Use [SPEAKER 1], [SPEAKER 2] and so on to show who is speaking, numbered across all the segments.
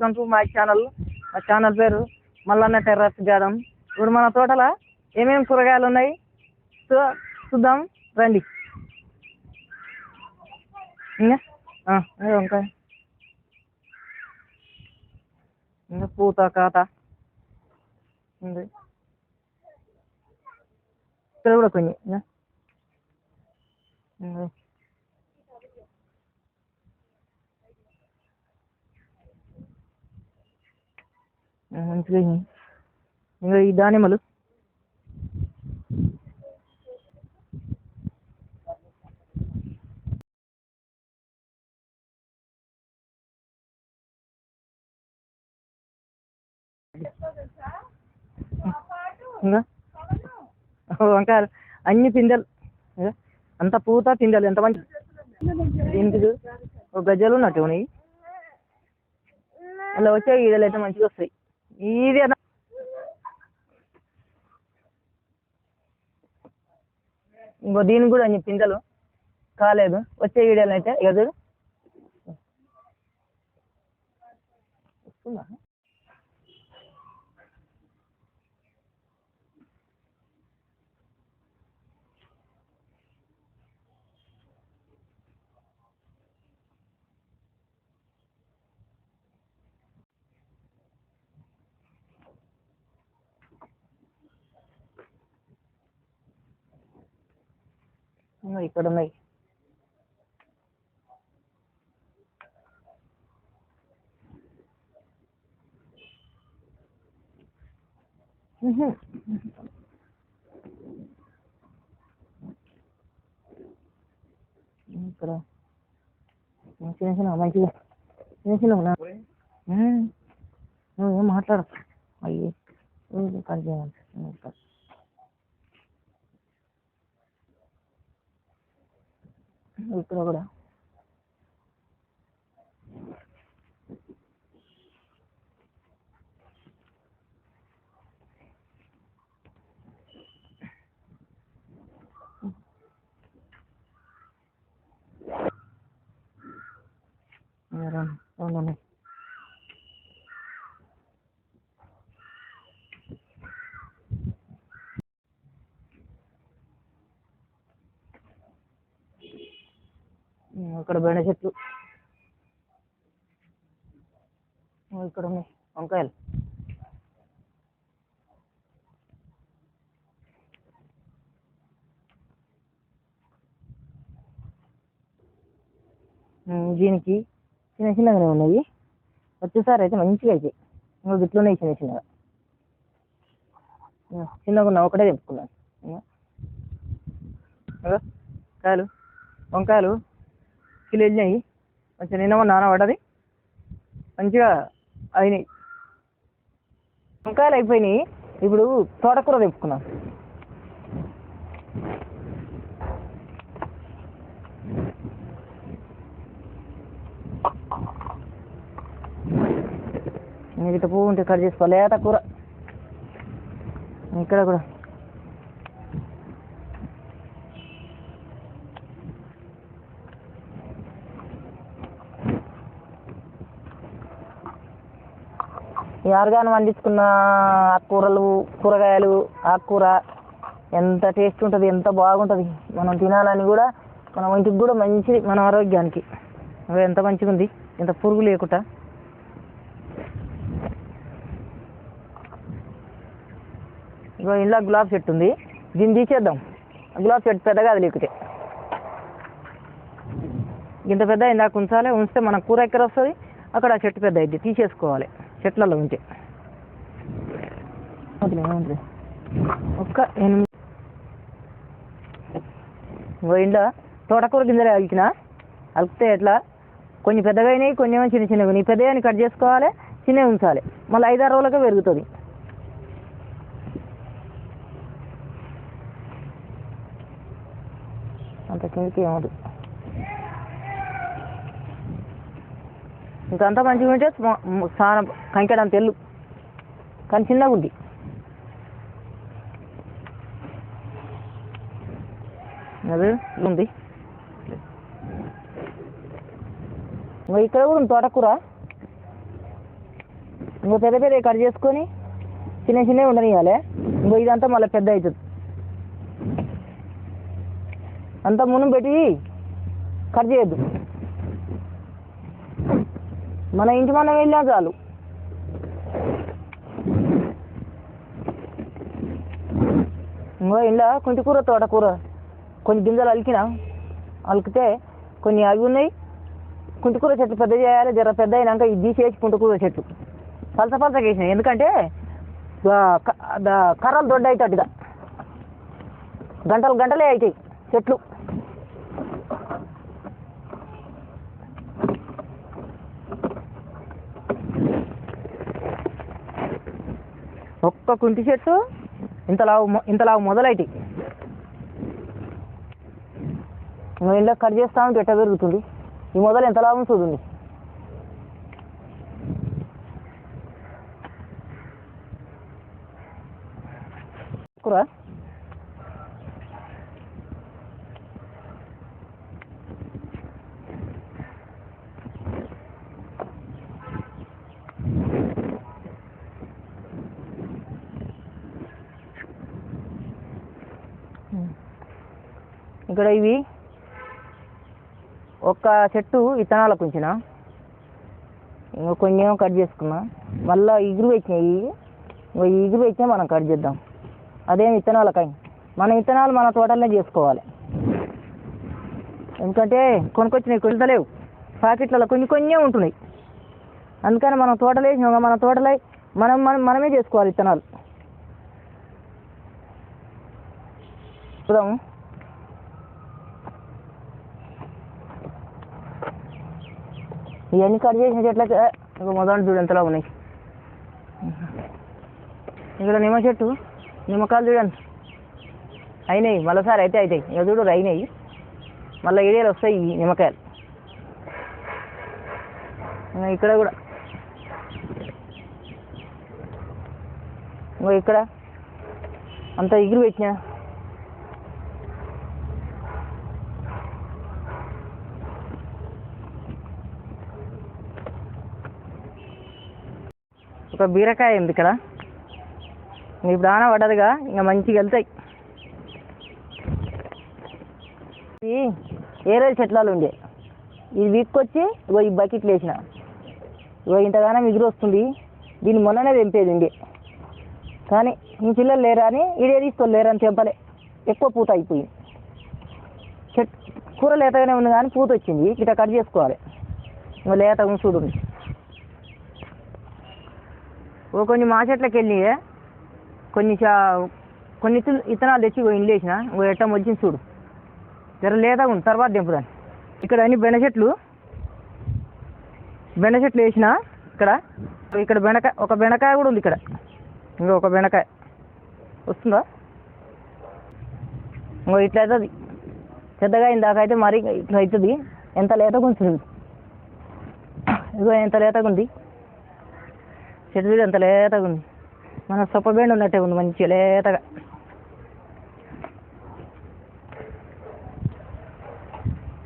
[SPEAKER 1] Welcome to my channel. మా channel పేరు Mallanna terrace garden. ఇప్పుడు మన తోటలో ఏమేమి కూరగాయలు ఉన్నాయి? సో చూద్దాం రండి. ఇంకా? వంకాయ. ఇంకా పూత కాత ఉంది. ఇక్కడ కూడా కొన్ని మంచిగా ఇంకా ఈ దానిమ్మలు? ఇంకా? వంకాయలు అన్ని పిందెలు. అంత పూత పిందెలు ఎంత మంచి దీనికి ఒక గజ్జలు ఉన్నట్టు ఉన్నాయి. అలా వచ్చే ఈడలు అయితే మంచిగా వస్తాయి. ఇది ఇంకో దీనికి కూడా అన్ని పిందెలు కాలేదు. వచ్చే వీడియోలో అయితే ఇక చూడు. వస్తుందా? ఇక్కడ ఉన్నాయి ఉహు. ఇక్కడ చిన్న చిన్న మంచిగా చిన్న చిన్న ఉన్నా నువ్వు ఏం మాట్లాడు అయ్యి కట్ చేయాలి కట్ ఇక్కడ కూడా ఇంకా రెండు అక్కడ ఇక్కడ బెండ చెట్లు. ఇక్కడ ఉన్నాయి వంకాయలు. దీనికి చిన్న చిన్నగానే ఉన్నాయి. వచ్చేసారి అయితే మంచిగా అయితే. ఇంకా గిట్లున్నాయి చిన్న చిన్నగా. చిన్నగా ఉన్నా ఒకటే తెప్పుకున్నాను కాయలు వంకాయలు కిలో వెళ్ళినాయి మంచిగా నిన్న నాన పడ్డది. మంచిగా అయినాయి. వంకాయలు అయిపోయినాయి. ఇప్పుడు తోటకూర తెప్పుకున్నాం. మిగతా పువ్వు ఉంటే కట్ చేసుకోవాలి లేత కూర. ఇక్కడ కూడా. ఈ ఆర్గాన్ పండించుకున్న ఆకుకూరలు కూరగాయలు ఆకుకూర ఎంత టేస్ట్ ఉంటుంది ఎంత బాగుంటుంది మనం తినాలని కూడా మన ఇంటికి కూడా మంచిది మన ఆరోగ్యానికి. ఎంత మంచిగా ఉంది ఎంత పురుగు లేకుండా. ఇగో ఇంట్లో గులాబ్ చెట్టు ఉంది. దీన్ని తీసేద్దాం. గులాబ్ చెట్టు పెద్దగా అది లేకపోతే. ఇంత పెద్ద ఇందాక ఉంచాలి ఉంచితే మన కూర ఎక్కడ వస్తుంది? అక్కడ ఆ చెట్టు పెద్ద అయింది తీసేసుకోవాలి. చెట్లలో ఉంటే. వదిలే. ఒక్క ఎనిమిది ఇంట్లో తోటకూర గింజలు అలికిన అలికితే ఎట్లా? కొన్ని పెద్దగా అయినాయి కొన్ని ఏమో చిన్న చిన్నగా ఉన్నాయి. పెద్దగా కట్ చేసుకోవాలి చిన్నవి ఉంచాలి. మళ్ళీ ఐదారు రోజులకే పెరుగుతుంది. అంత కిందకి ఏమదు ఇంకంతా మంచిగా ఉంటే స్నానం మ్ తెల్లు. కానీ చిన్నగా ఉంది. అది ఉంది. ఇంకా ఇక్కడ కూడా ఉంది తోటకూర. ఇంకో పెద్ద పెద్ద కట్ చేసుకొని చిన్న చిన్నవి ఉండనియాలి ఇంకో ఇదంతా మళ్ళీ పెద్ద అవుతుంది. అంతా మునం పెట్టి కట్ చేయొద్దు. మన ఇంటి మనం వెళ్ళా చాలు. ఇంకో ఇంట్లో కొంచెం కూర తోటకూర కొన్ని గింజలు అలికినా అలికితే కొన్ని అవి ఉన్నాయి. కుంటుకూర చెట్లు పెద్ద చేయాలి జర పెద్ద అయినాక ఇది తీసేసి కుంటుకూర చెట్లు. పలస పలసగా వేసినాయి. ఎందుకంటే కర్రలు దొడ్డ అవుతాట్టుగా గంటలు గంటలే అవుతాయి చెట్లు. ఒక్క కుంటి చెట్టు ఇంతలావు ఇంతలావు మొదలైటి. ఇంకా ఇంట్లో కట్ చేస్తా ఉంటే ఎట్ట పెరుగుతుంది? ఈ మొదలు ఎంత లాభం చూడండి. కూర? ఇక్కడ ఇవి. ఒక్క చెట్టు విత్తనాలకు ఉంచిన ఇంకా కొన్ని ఏమో కట్ చేసుకున్నా. మళ్ళీ ఇగురు పెట్టినాయి ఇంకో ఇగురు పెట్టినా మనం కట్ చేద్దాం. అదేం విత్తనాలకై మన విత్తనాలు మన తోటలోనే చేసుకోవాలి. ఎందుకంటే కొనుక్కొచ్చినవి కొలుతలేవు ప్యాకెట్లలో కొన్ని కొన్ని ఉంటున్నాయి. అందుకని మనం తోటలు వేసినాం. మన తోటలై మనం మనం మనమే చేసుకోవాలి విత్తనాలు చూద్దాము ఇవన్నీ కట్ చేసిన చెట్లకి ఏ, ఇక మొదలు చూడు ఎంతలా ఉన్నాయి. ఇక్కడ నిమ్మ చెట్టు నిమ్మకాయలు చూడండి. అయినాయి మళ్ళీసారి అయితే అవుతాయి ఇక చూడు అయినాయి మళ్ళీ ఏరియాలు వస్తాయి నిమ్మకాయలు. ఇక్కడ కూడా. ఇంకో ఇక్కడ. అంత ఎగురు పెట్టినా. ఒక బీరకాయ ఉంది ఇక్కడ. ఇంక ఇప్పుడు ఆన పడ్డదిగా ఇంకా మంచిగా వెళ్తాయి. ఇది ఏరే చెట్లాలు ఉండే. ఇది వీక్కొచ్చి ఇగో ఈ బకెట్లు వేసిన. ఇగో ఇంతగానో మిగులు వస్తుంది దీన్ని మొన్ననే తెంపేది ఉండే. కానీ మీ పిల్లలు లేరా అని ఇడే తీసుకొని లేరా అని తెంపలే. ఎక్కువ పూత అయిపోయింది. చెట్ కూర లేతగానే ఉంది కానీ పూత వచ్చింది. ఇట్లా కట్ చేసుకోవాలి. ఇంకా లేత చూడు ఓ కొన్ని మా చెట్లకి వెళ్ళినాయే కొన్ని చా- కొన్ని ఇత్తనాలు తెచ్చి ఇండ్లు వేసిన. ఓ ఎట్టం వచ్చింది చూడు. జర లేదా ఉంది. తర్వాత దింపుదాన్ని ఇక్కడ అన్ని బెండ చెట్లు. బెండ చెట్లు వేసిన ఇక్కడ. ఇక్కడ బెండకాయ ఒక బెండకాయ కూడా ఉంది ఇక్కడ. ఇంకా ఒక బెండకాయ. వస్తుందా? ఇంకో ఇట్లా అవుతుంది పెద్దగా ఇందాక అయితే మరీ ఇట్లా అవుతుంది ఎంత లేతగా ఉంటుంది ఇదిగో ఎంత లేతగా ఉంది. చెట్టు చూడు ఎంత లేతగా ఉంది. మన సొప్ప ఉన్నట్టే ఉంది మంచిగా లేతగా.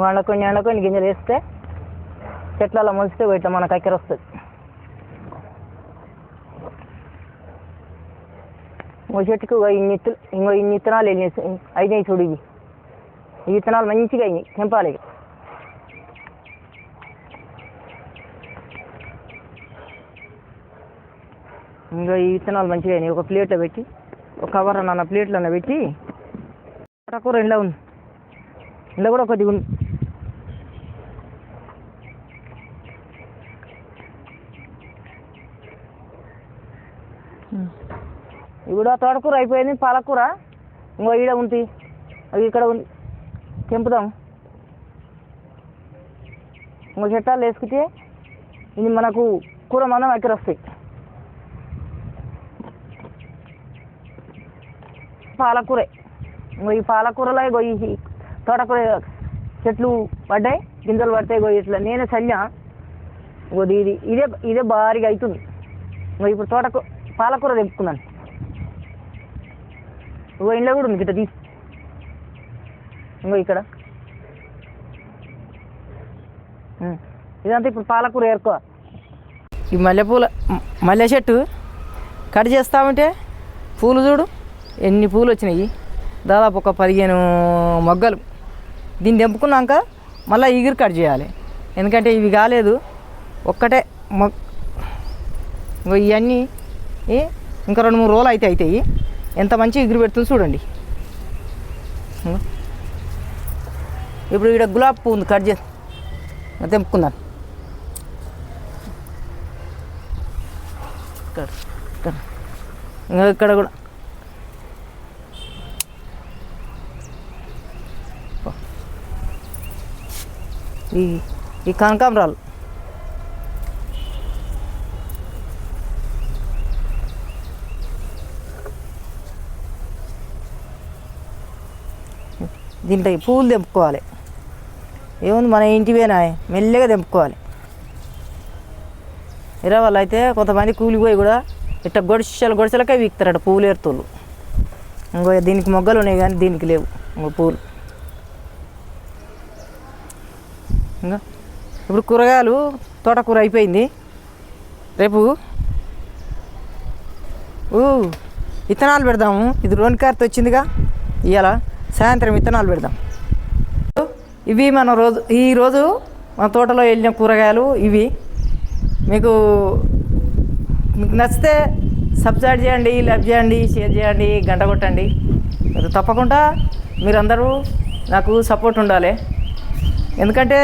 [SPEAKER 1] వాళ్ళ కొన్ని కొన్ని గింజలు వేస్తే చెట్లలో మొలిస్తే ఇట్లా మనకు అక్కర వస్తుంది. ఓ చెట్టుకు ఇన్ని ఇత్తు ఇంకో ఇన్ని ఇత్తనాలు వెళ్ళినాయి. అయినాయి చూడు ఇవి. ఈ విత్తనాలు మంచిగా అయినాయి. తెంపాలి ఇక. ఈ విత్తనాలు మంచిగా అయినాయి. ఒక ప్లేట్లో పెట్టి ఒక కవర్ అన్న ప్లేట్లో పెట్టి కూర ఇంట్లో ఉంది. ఇంట్లో కూడా కొద్దిగా ఉంది. ఇది కూడా తోటకూర అయిపోయింది. పాలకూర ఇంకో ఈడ ఉంది. అవి ఇక్కడ ఉంది. తెంపుదాం. ఇంకో చెట్టాలు వేసుకుంటే ఇది మనకు కూర మనం ఎక్కడ వస్తాయి. పాలకూరే. ఈ పాలకూరలో ఇగో ఈ తోటకూర చెట్లు పడ్డాయి గింజలు పడతాయి ఇగో ఇట్లా నేనే చల్లా ఇది ఇదే ఇదే భారీగా అవుతుంది ఇప్పుడు తోటకూర పాలకూర తెప్పుకున్నాను ఇంకో ఇంట్లో కూడా ఉంది గిట్ట తీసి. ఇంకో ఇక్కడ. ఇదంతా ఇప్పుడు పాలకూర ఏరుకో. ఈ మల్లెపూల మల్లె చెట్టు కట్ చేస్తామంటే పూలు చూడు. ఎన్ని పూలు వచ్చినాయి దాదాపు ఒక పదిహేను మొగ్గలు. దీన్ని తెంపుకున్నాక మళ్ళీ ఈగిరి కట్ చేయాలి. ఎందుకంటే ఇవి కాలేదు. ఒక్కటే మొగ్ ఇవన్నీ ఇంకా రెండు మూడు రోజులు అయితే అవుతాయి ఎంత మంచి ఎగురు పెడుతుంది చూడండి. ఇప్పుడు ఇక్కడ గులాబీ పువ్వు ఉంది కట్ చేసి తెంపుకుందాం. ఇక్కడ ఇక్కడ. ఇంకా ఇక్కడ కూడా ఈ ఈ కనకాంబరాలు. దీంట్లో ఈ పువ్వులు తెంపుకోవాలి. ఏముంది మన ఇంటివేనా మెల్లగా తెంపుకోవాలి. ఇరవై వాళ్ళు అయితే కొంతమంది కూలిపోయి కూడా ఇట్ట గొడిసెలు గొడిసెలకే వీక్తారట పువ్వులు ఎరుతులు ఇంకో దీనికి మొగ్గలు ఉన్నాయి కానీ దీనికి లేవు ఇంకో పూలు. ఇంకా ఇప్పుడు కూరగాయలు తోటకూర అయిపోయింది. రేపు ఊ విత్తనాలు పెడదాము. ఇది లోన్ కార్త వచ్చిందిగా. ఇవాళ సాయంత్రం విత్తనాలు పెడదాం. ఇవి మన రోజు ఈరోజు మన తోటలో వెళ్ళిన కూరగాయలు ఇవి. మీకు మీకు నచ్చితే సబ్స్క్రైబ్ చేయండి లైక్ చేయండి షేర్ చేయండి గంట కొట్టండి. తప్పకుండా మీరందరూ నాకు సపోర్ట్ ఉండాలి. ఎందుకంటే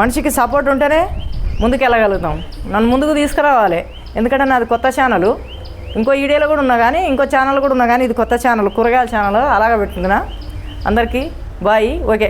[SPEAKER 1] మనిషికి సపోర్ట్ ఉంటేనే ముందుకు వెళ్ళగలుగుతాం నన్ను ముందుకు తీసుకురావాలి. ఎందుకంటే నాది కొత్త ఛానల్ ఇంకో వీడియోలో కూడా ఉన్నా కానీ ఇంకో ఛానల్ కూడా ఉన్నా కానీ ఇది కొత్త ఛానల్ కూరగాయల ఛానల్ అలాగ పెట్టుకున్నా అందరికీ బాయ్. ఓకే.